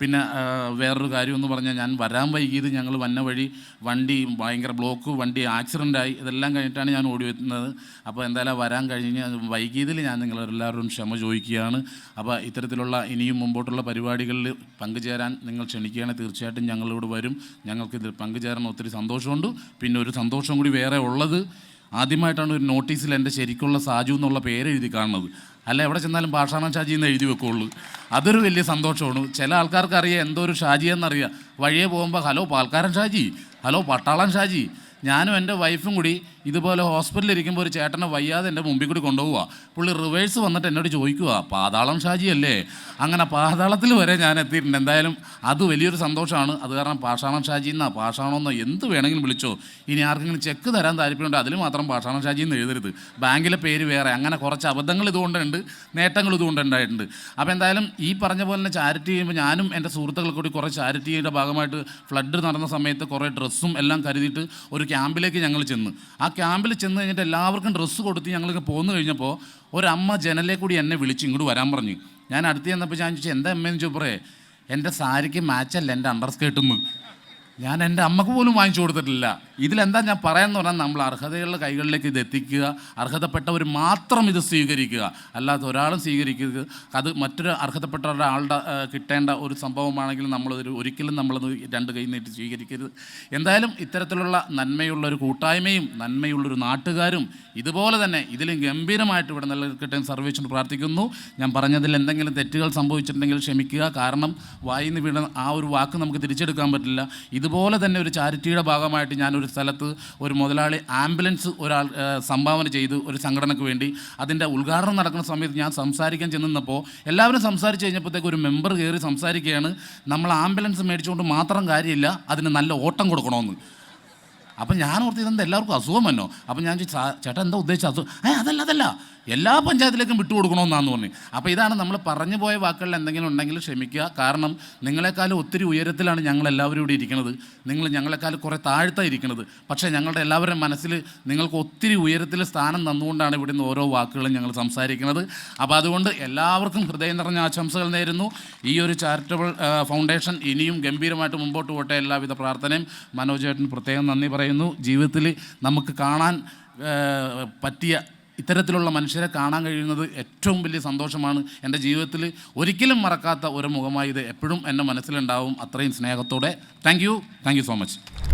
പിന്നെ വേറൊരു കാര്യം എന്ന് പറഞ്ഞാൽ ഞാൻ വരാൻ വൈകിയത് ഞങ്ങൾ വന്ന വഴി വണ്ടി ഭയങ്കര ബ്ലോക്ക് വണ്ടി ആക്സിഡന്റായി ഇതെല്ലാം കഴിഞ്ഞിട്ടാണ് ഞാൻ ഓടി വരുന്നത്. അപ്പോൾ എന്തായാലും വരാൻ കഴിഞ്ഞ് വൈകിയതിൽ ഞാൻ നിങ്ങളെല്ലാവരും ക്ഷമ ചോദിക്കുകയാണ്. അപ്പോൾ ഇത്തരത്തിലുള്ള ഇനിയും മുമ്പോട്ടുള്ള പരിപാടികളിൽ പങ്കുചേരാൻ നിങ്ങൾ ക്ഷണിക്കുകയാണെങ്കിൽ തീർച്ചയായിട്ടും ഞങ്ങളിവിടെ വരും. ഞങ്ങൾക്ക് ഇതിൽ പങ്കുചേരാൻ ഒത്തിരി സന്തോഷമുണ്ട്. പിന്നെ ഒരു സന്തോഷം കൂടി വേറെ ഉള്ളത് ആദ്യമായിട്ടാണ് ഒരു നോട്ടീസിൽ എന്റെ ശരിക്കുള്ള സാജു എന്നുള്ള പേര് എഴുതി കാണുന്നത്. അല്ല എവിടെ ചെന്നാലും പാഷാണ ഷാജി എന്ന് എഴുതി വെക്കുള്ളൂ. അതൊരു വലിയ സന്തോഷമാണ്. ചില ആൾക്കാർക്ക് അറിയാം എന്തോ ഒരു ഷാജി എന്നറിയാം. വഴിയെ പോകുമ്പോൾ ഹലോ പാൽക്കാരൻ ഷാജി. ഹലോ പട്ടാളൻ ഷാജി. ഞാനും എന്റെ വൈഫും കൂടി ഇതുപോലെ ഹോസ്പിറ്റലിൽ ഇരിക്കുമ്പോൾ ഒരു ചേട്ടനെ വയ്യാതെ എന്റെ മുമ്പിൽ കൂടി കൊണ്ടുപോവുക. പുള്ളി റിവേഴ്സ് വന്നിട്ട് എന്നോട് ചോദിക്കുക പാതാളം ഷാജിയല്ലേ? അങ്ങനെ പാതാളത്തിൽ വരെ ഞാൻ എത്തിയിട്ടുണ്ട്. എന്തായാലും അത് വലിയൊരു സന്തോഷമാണ്. അത് കാരണം പാഷാണം ഷാജി എന്നാ പാഷാണമെന്നോ എന്ത് വേണമെങ്കിലും വിളിച്ചോ. ഇനി ആർക്കെങ്കിലും ചെക്ക് തരാൻ താല്പര്യമുണ്ട്? അതിൽ മാത്രം പാഷാണം ഷാജി എന്ന് എഴുതരുത്. ബാങ്കിലെ പേര് വേറെ. അങ്ങനെ കുറച്ച് അബദ്ധങ്ങൾ ഇതുകൊണ്ടുണ്ട് നേട്ടങ്ങൾ ഇതുകൊണ്ട് ഉണ്ടായിട്ടുണ്ട് അപ്പോൾ എന്തായാലും ഈ പറഞ്ഞ പോലെ തന്നെ ചാരിറ്റി ചെയ്യുമ്പോൾ ഞാനും എന്റെ സുഹൃത്തുക്കൾ കൂടി കുറേ ചാരിറ്റിയുടെ ഭാഗമായിട്ട് ഫ്ലഡ് നടന്ന സമയത്ത് കുറേ ഡ്രസ്സും എല്ലാം കരുതിയിട്ട് ഒരു ക്യാമ്പിലേക്ക് ഞങ്ങൾ ചെന്ന്. ആ ക്യാമ്പിൽ ചെന്ന് കഴിഞ്ഞിട്ട് എല്ലാവർക്കും ഡ്രസ്സ് കൊടുത്ത് ഞങ്ങൾക്ക് പോന്നു കഴിഞ്ഞപ്പോൾ ഒരമ്മ ജനലേ കൂടി എന്നെ വിളിച്ച് ഇങ്ങോട്ട് വരാൻ പറഞ്ഞു. ഞാൻ അടുത്ത് ചെന്നപ്പോൾ ഞാൻ ചോദിച്ചു എന്താ അമ്മയെന്ന് ചോദിപ്പറേ എന്റെ സാരിക്ക് മാച്ചല്ല എന്റെ അണ്ടർ സ്കേർട്ടെന്ന് ഞാൻ എന്റെ അമ്മയ്ക്ക് പോലും വാങ്ങിച്ചു കൊടുത്തിട്ടില്ല. ഇതിലെന്താ ഞാൻ പറയാന്ന് പറഞ്ഞാൽ നമ്മൾ അർഹതയുള്ള കൈകളിലേക്ക് ഇത് എത്തിക്കുക അർഹതപ്പെട്ടവർ മാത്രം ഇത് സ്വീകരിക്കുക. അല്ലാതെ ഒരാളും സ്വീകരിക്കരുത്. അത് മറ്റൊരു അർഹതപ്പെട്ട ഒരാളുടെ കിട്ടേണ്ട ഒരു സംഭവമാണെങ്കിൽ നമ്മളതൊരു ഒരിക്കലും നമ്മളത് രണ്ട് കൈ നീട്ടി സ്വീകരിക്കരുത്. എന്തായാലും ഇത്തരത്തിലുള്ള നന്മയുള്ള ഒരു കൂട്ടായ്മയും നന്മയുള്ളൊരു നാട്ടുകാരും ഇതുപോലെ തന്നെ ഇതിലും ഗംഭീരമായിട്ട് ഇവിടെ നിലനിൽക്കട്ടെ എന്ന് പ്രാർത്ഥിക്കുന്നു. ഞാൻ പറഞ്ഞതിൽ എന്തെങ്കിലും തെറ്റുകൾ സംഭവിച്ചിട്ടുണ്ടെങ്കിൽ ക്ഷമിക്കുക. കാരണം വായിന്ന് വീണ ആ ഒരു വാക്ക് നമുക്ക് തിരിച്ചെടുക്കാൻ പറ്റില്ല. ഇതുപോലെ തന്നെ ഒരു ചാരിറ്റിയുടെ ഭാഗമായിട്ട് ഞാനൊരു സ്ഥലത്ത് ഒരു മുതലാളി ആംബുലൻസ് ഒരാൾ സംഭാവന ചെയ്തു ഒരു സംഘടനയ്ക്ക് വേണ്ടി. അതിന്റെ ഉദ്ഘാടനം നടക്കുന്ന സമയത്ത് ഞാൻ സംസാരിക്കാൻ ചെന്നപ്പോൾ എല്ലാവരും സംസാരിച്ച് കഴിഞ്ഞപ്പോഴത്തേക്ക് ഒരു മെമ്പർ കയറി സംസാരിക്കുകയാണ്. നമ്മൾ ആംബുലൻസ് മേടിച്ചുകൊണ്ട് മാത്രം കാര്യമില്ല അതിന് നല്ല ഓട്ടം കൊടുക്കണമെന്ന്. അപ്പം ഞാൻ ഓർത്ത് ഇതെന്താ എല്ലാവർക്കും അസുഖം വന്നോ? അപ്പം ഞാൻ ചോദിച്ചു ചേട്ടാ എന്താ ഉദ്ദേശിച്ച അസുഖം ഏ അതല്ല അതല്ല. എല്ലാ പഞ്ചായത്തിലേക്കും വിട്ടുകൊടുക്കണമെന്നാന്ന് പറഞ്ഞു. അപ്പോൾ ഇതാണ് നമ്മൾ പറഞ്ഞു പോയ വാക്കുകളിൽ എന്തെങ്കിലും ഉണ്ടെങ്കിൽ ക്ഷമിക്കുക. കാരണം നിങ്ങളെക്കാളും ഒത്തിരി ഉയരത്തിലാണ് ഞങ്ങൾ എല്ലാവരും ഇവിടെ ഇരിക്കുന്നത്. നിങ്ങൾ ഞങ്ങളെക്കാൾ കുറേ താഴ്ത്തായി ഇരിക്കുന്നത്. പക്ഷേ ഞങ്ങളുടെ എല്ലാവരുടെയും മനസ്സിൽ നിങ്ങൾക്ക് ഒത്തിരി ഉയരത്തിൽ സ്ഥാനം തന്നുകൊണ്ടാണ് ഇവിടെ നിന്ന് ഓരോ വാക്കുകളും ഞങ്ങൾ സംസാരിക്കുന്നത്. അപ്പോൾ അതുകൊണ്ട് എല്ലാവർക്കും ഹൃദയം നിറഞ്ഞ ആശംസകൾ നേരുന്നു. ഈ ഒരു ചാരിറ്റബിൾ ഫൗണ്ടേഷൻ ഇനിയും ഗംഭീരമായിട്ട് മുമ്പോട്ട് പോട്ടെ. എല്ലാവിധ പ്രാർത്ഥനയും. മനോജ് ചേട്ടൻ പ്രത്യേകം നന്ദി പറയുന്നു. ജീവിതത്തിൽ നമുക്ക് കാണാൻ പറ്റിയ ഇത്തരത്തിലുള്ള മനുഷ്യരെ കാണാൻ കഴിയുന്നത് ഏറ്റവും വലിയ സന്തോഷമാണ്. എന്റെ ജീവിതത്തിൽ ഒരിക്കലും മറക്കാത്ത ഒരു മുഖമായി ഇത് എപ്പോഴും എന്റെ മനസ്സിലുണ്ടാവും. അത്രയും സ്നേഹത്തോടെ. Thank you thank you so much